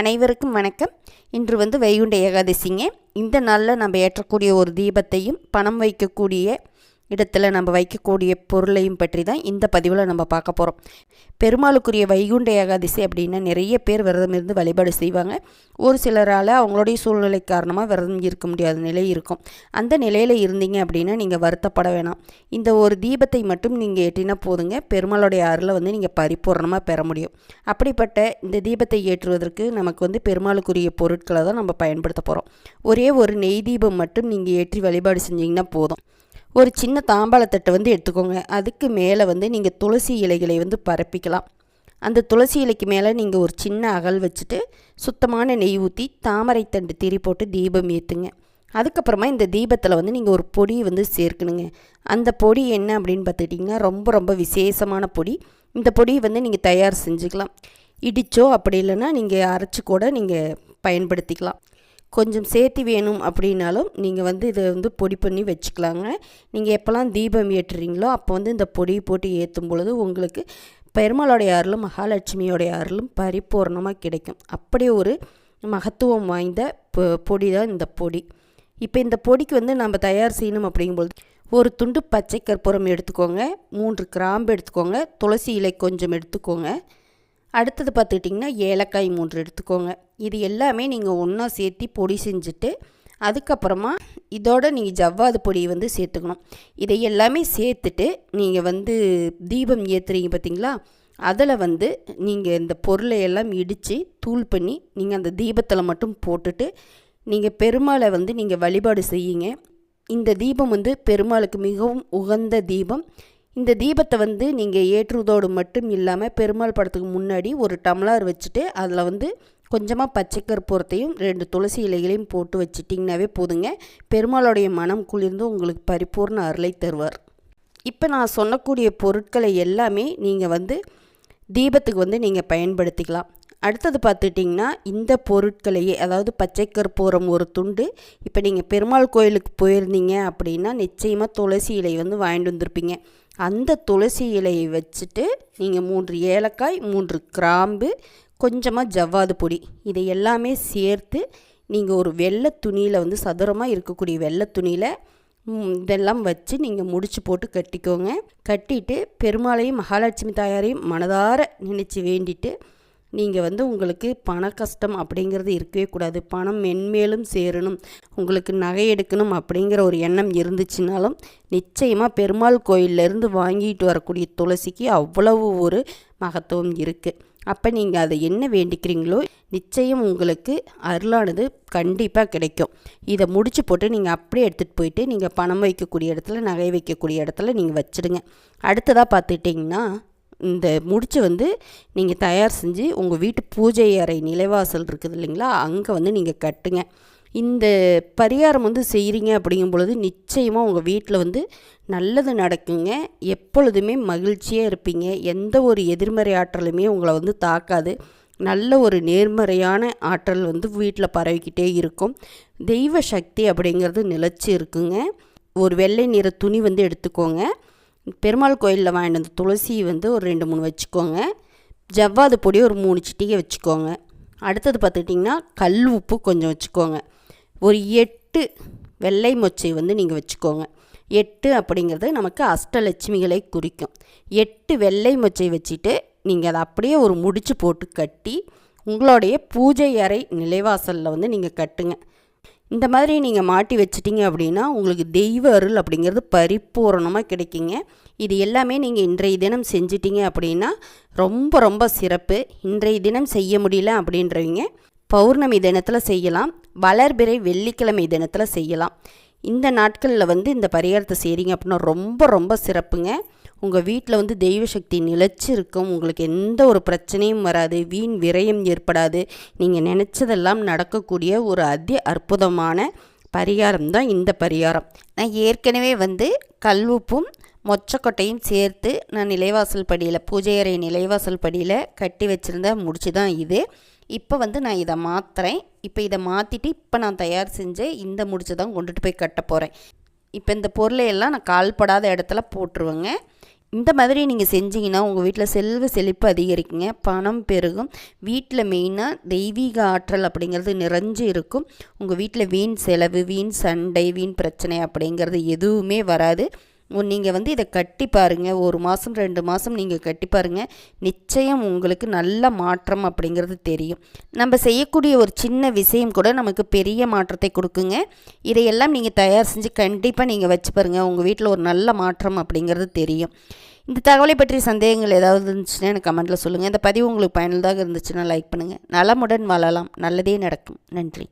அனைவருக்கும் வணக்கம். இன்று வந்து வைகுண்ட ஏகாதசிங்க. இந்த நாளில் நம்ம ஏற்றக்கூடிய ஒரு தீபத்தையும் பணம் வைக்கக்கூடிய இடத்துல நம்ம வைக்கக்கூடிய பொருளையும் பற்றி தான் இந்த பதிவில் நம்ம பார்க்க போகிறோம் பெருமாளுக்குரிய வைகுண்ட ஏகாதசி அப்படின்னா நிறைய பேர் விரதம் இருந்து வழிபாடு செய்வாங்க. ஒரு சிலரால் அவங்களுடைய சூழ்நிலை காரணமாக விரதம் இருக்க முடியாத நிலை இருக்கும். அந்த நிலையில் இருந்தீங்க அப்படின்னா நீங்கள் வருத்தப்பட வேணாம். இந்த ஒரு தீபத்தை மட்டும் நீங்கள் ஏற்றினா போதுங்க. பெருமாளுடைய அருளை வந்து நீங்கள் பரிபூர்ணமாக பெற முடியும். அப்படிப்பட்ட இந்த தீபத்தை ஏற்றுவதற்கு நமக்கு வந்து பெருமாளுக்குரிய பொருட்களை தான் நம்ம பயன்படுத்த போகிறோம் ஒரே ஒரு நெய் தீபம் மட்டும் நீங்கள் ஏற்றி வழிபாடு செஞ்சீங்கன்னா போதும். ஒரு சின்ன தாம்பாளத்தட்டை வந்து எடுத்துக்கோங்க. அதுக்கு மேலே வந்து நீங்கள் துளசி இலைகளை வந்து பரப்பிக்கலாம். அந்த துளசி இலைக்கு மேலே நீங்கள் ஒரு சின்ன அகல் வச்சுட்டு சுத்தமான நெய் ஊற்றி தாமரைத்தண்டு திரி போட்டு தீபம் ஏற்றுங்க அதுக்கப்புறமா இந்த தீபத்தில் வந்து நீங்கள் ஒரு பொடி வந்து சேர்க்கணுங்க. அந்த பொடி என்ன அப்படின்னு பார்த்துட்டிங்கன்னா ரொம்ப ரொம்ப விசேஷமான பொடி. இந்த பொடியை வந்து நீங்கள் தயார் செஞ்சுக்கலாம். இடிச்சோ அப்படி இல்லைன்னா நீங்கள் அரைச்சி கூட நீங்கள் பயன்படுத்திக்கலாம். கொஞ்சம் சேர்த்து வேணும் அப்படின்னாலும் நீங்கள் வந்து இதை வந்து பொடி பண்ணி வச்சுக்கலாங்க. நீங்கள் எப்போல்லாம் தீபம் ஏற்றுறீங்களோ அப்போ வந்து இந்த பொடி போட்டு ஏற்றும் பொழுது உங்களுக்கு பெருமாளுடைய அருளும் மகாலட்சுமியோடைய அருளும் பரிபூர்ணமாக கிடைக்கும். அப்படி ஒரு மகத்துவம் வாய்ந்த பொடி தான் இந்த பொடி. இப்போ இந்த பொடிக்கு வந்து நம்ம தயார் செய்யணும் அப்படிங்கும்போது ஒரு துண்டு பச்சை கற்பூரம் எடுத்துக்கோங்க மூன்று கிராம்பு எடுத்துக்கோங்க துளசி இலை கொஞ்சம் எடுத்துக்கோங்க. அடுத்தது பார்த்துக்கிட்டிங்கன்னா ஏலக்காய் மூன்று எடுத்துக்கோங்க. இது எல்லாமே நீங்கள் ஒன்றா சேர்த்து பொடி செஞ்சுட்டு அதுக்கப்புறமா இதோட நீங்கள் ஜவ்வாது பொடியை வந்து சேர்த்துக்கணும். இதை எல்லாமே சேர்த்துட்டு நீங்கள் வந்து தீபம் ஏற்றுறீங்க பார்த்தீங்களா? அதில் வந்து நீங்கள் இந்த பொருளை எல்லாம் இடித்து தூள் பண்ணி நீங்கள் அந்த தீபத்தில் மட்டும் போட்டுட்டு நீங்கள் பெருமாளை வந்து நீங்கள் வழிபாடு செய்யுங்க. இந்த தீபம் வந்து பெருமாளுக்கு மிகவும் உகந்த தீபம். இந்த தீபத்தை வந்து நீங்கள் ஏற்றுவதோடு மட்டும் இல்லாமல் பெருமாள் படத்துக்கு முன்னாடி ஒரு டம்ளர் வச்சுட்டு அதில் வந்து கொஞ்சமாக பச்சை கற்பூரத்தையும் ரெண்டு துளசி இலைகளையும் போட்டு வச்சிட்டிங்கனாவே போதுங்க. பெருமாளுடைய மனம் குளிர்ந்து உங்களுக்கு பரிபூர்ண அருளை தருவார். இப்போ நான் சொன்னக்கூடிய பொருட்களை எல்லாமே நீங்கள் வந்து தீபத்துக்கு வந்து நீங்கள் பயன்படுத்திக்கலாம். அடுத்தது பார்த்துட்டிங்கன்னா இந்த பொருட்களையே அதாவது பச்சை கற்பூரம் ஒரு துண்டு. இப்போ நீங்கள் பெருமாள் கோயிலுக்கு போயிருந்தீங்க அப்படின்னா நிச்சயமாக துளசி இலை வந்து வாங்கிட்டு வந்திருப்பீங்க. அந்த துளசி இலையை வச்சுட்டு நீங்கள் மூன்று ஏலக்காய் மூன்று கிராம்பு கொஞ்சமாக ஜவ்வாது பொடி இதை எல்லாமே சேர்த்து நீங்கள் ஒரு வெள்ளை துணியில் வந்து சதுரமாக இருக்கக்கூடிய வெள்ளை துணியில் இதெல்லாம் வச்சு நீங்கள் முடிச்சு போட்டு கட்டிக்கோங்க. கட்டிட்டு பெருமாளையும் மகாலட்சுமி தாயாரையும் மனதார நினச்சி வேண்டிட்டு நீங்கள் வந்து உங்களுக்கு பண கஷ்டம் அப்படிங்கிறது இருக்கவே கூடாது. பணம் மென்மேலும் சேரணும். உங்களுக்கு நகை எடுக்கணும் அப்படிங்கிற ஒரு எண்ணம் இருந்துச்சுனாலும் நிச்சயமாக பெருமாள் கோயிலேருந்து வாங்கிட்டு வரக்கூடிய துளசிக்கு அவ்வளவு ஒரு மகத்துவம் இருக்குது அப்போ நீங்கள் அதை என்ன வேண்டிக்கிறீங்களோ நிச்சயம் உங்களுக்கு அருளானது கண்டிப்பாக கிடைக்கும். இதை முடிச்சு போட்டு நீங்கள் அப்படியே எடுத்துகிட்டு போயிட்டு நீங்கள் பணம் வைக்கக்கூடிய இடத்துல நகை வைக்கக்கூடிய இடத்துல நீங்கள் வச்சுடுங்க. அடுத்ததாக பார்த்துட்டிங்கன்னா இந்த முடிச்சை வந்து நீங்கள் தயார் செஞ்சு உங்கள் வீட்டு பூஜை அறை நிலைவாசல் இருக்குது இல்லைங்களா? அங்கே வந்து நீங்கள் கட்டுங்க. இந்த பரிகாரம் வந்து செய்கிறீங்க அப்படிங்கும் பொழுது நிச்சயமாக உங்கள் வீட்டில் வந்து நல்லது நடக்குங்க. எப்பொழுதுமே மகிழ்ச்சியாக இருப்பீங்க. எந்த ஒரு எதிர்மறை ஆற்றலுமே உங்களை வந்து தாக்காது. நல்ல ஒரு நேர்மறையான ஆற்றல் வந்து வீட்டில் பரவிக்கிட்டே இருக்கும். தெய்வ சக்தி அப்படிங்கிறது நிலச்சி இருக்குங்க. ஒரு வெள்ளை நிற துணி வந்து எடுத்துக்கோங்க. பெருமாள் கோயிலில் வாங்கிட்டு வந்த துளசி வந்து ஒரு ரெண்டு மூணு வச்சுக்கோங்க. ஜவ்வாது பொடி ஒரு மூணு சிட்டிகை வச்சுக்கோங்க. அடுத்தது பார்த்துக்கிட்டிங்கன்னா கல் உப்பு கொஞ்சம் வச்சுக்கோங்க. ஒரு எட்டு வெள்ளை மொச்சை வந்து நீங்கள் வச்சுக்கோங்க. எட்டு அப்படிங்கிறது நமக்கு அஷ்டலட்சுமிகளை குறிக்கும். எட்டு வெள்ளை மொச்சை வச்சுட்டு நீங்கள் அதை அப்படியே ஒரு முடிச்சு போட்டு கட்டி உங்களுடைய பூஜை அறை நிலைவாசலில் வந்து நீங்கள் கட்டுங்க. இந்த மாதிரி நீங்கள் மாட்டி வச்சிட்டிங்க அப்படின்னா உங்களுக்கு தெய்வ அருள் அப்படிங்கிறது பரிபூரணமாக கிடைக்குங்க. இது எல்லாமே நீங்கள் இன்றைய தினம் செஞ்சிட்டிங்க அப்படின்னா ரொம்ப ரொம்ப சிறப்பு. இன்றைய தினம் செய்ய முடியல அப்படின்றவங்க பௌர்ணமி தினத்தில் செய்யலாம். வளர்பிறை வெள்ளிக்கிழமை தினத்தில் செய்யலாம். இந்த நாட்களில் வந்து இந்த பரிகாரத்தை செய்கிறீங்க அப்படின்னா ரொம்ப ரொம்ப சிறப்புங்க. உங்கள் வீட்டில் வந்து தெய்வ சக்தி நிலச்சி இருக்கும் உங்களுக்கு எந்த ஒரு பிரச்சனையும் வராது. வீண் விரயம் ஏற்படாது. நீங்கள் நினச்சதெல்லாம் நடக்கக்கூடிய ஒரு அதி அற்புதமான பரிகாரம் தான் இந்த பரிகாரம். நான் ஏற்கனவே வந்து கல்வுப்பும் மொச்சக்கொட்டையும் சேர்த்து நான் நிலைவாசல் படியில் பூஜை அறை நிலைவாசல் படியில் கட்டி வச்சுருந்த முடிச்சு தான் இது. இப்போ வந்து நான் இதை மாற்றுறேன் இப்போ இதை மாற்றிட்டு இப்போ நான் தயார் செஞ்சு இந்த முடிச்சு தான் கொண்டுட்டு போய் கட்ட போகிறேன் இப்போ இந்த பொருளை எல்லாம் நான் கால்படாத இடத்துல போட்டுருவேங்க. இந்த மாதிரி நீங்கள் செஞ்சீங்கன்னா உங்கள் வீட்டில் செல்வ செழிப்பு அதிகரிக்குங்க. பணம் பெருகும். வீட்டில் மெயினாக தெய்வீக ஆற்றல் அப்படிங்கிறது நிறைஞ்சு இருக்கும். உங்கள் வீட்டில் வீண் செலவு வீண் சண்டை வீண் பிரச்சனை அப்படிங்கிறது எதுவுமே வராது. நீங்கள் வந்து இதை கட்டி பாருங்கள் ஒரு மாதம் ரெண்டு மாதம் நீங்கள் கட்டி பாருங்கள் நிச்சயம் உங்களுக்கு நல்ல மாற்றம் அப்படிங்கிறது தெரியும். நம்ம செய்யக்கூடிய ஒரு சின்ன விஷயம் கூட நமக்கு பெரிய மாற்றத்தை கொடுக்குங்க. இதையெல்லாம் நீங்கள் தயார் செஞ்சு கண்டிப்பாக நீங்கள் வச்சு பாருங்கள் உங்கள் வீட்டில் ஒரு நல்ல மாற்றம் அப்படிங்கிறது தெரியும். இந்த தகவலை பற்றிய சந்தேகங்கள் ஏதாவது இருந்துச்சுன்னா எனக்கு கமெண்ட்டில் சொல்லுங்கள் இந்த பதிவு உங்களுக்கு பயனுள்ளதாக இருந்துச்சுன்னா லைக் பண்ணுங்கள் நலமுடன் வாழலாம். நல்லதே நடக்கும். நன்றி.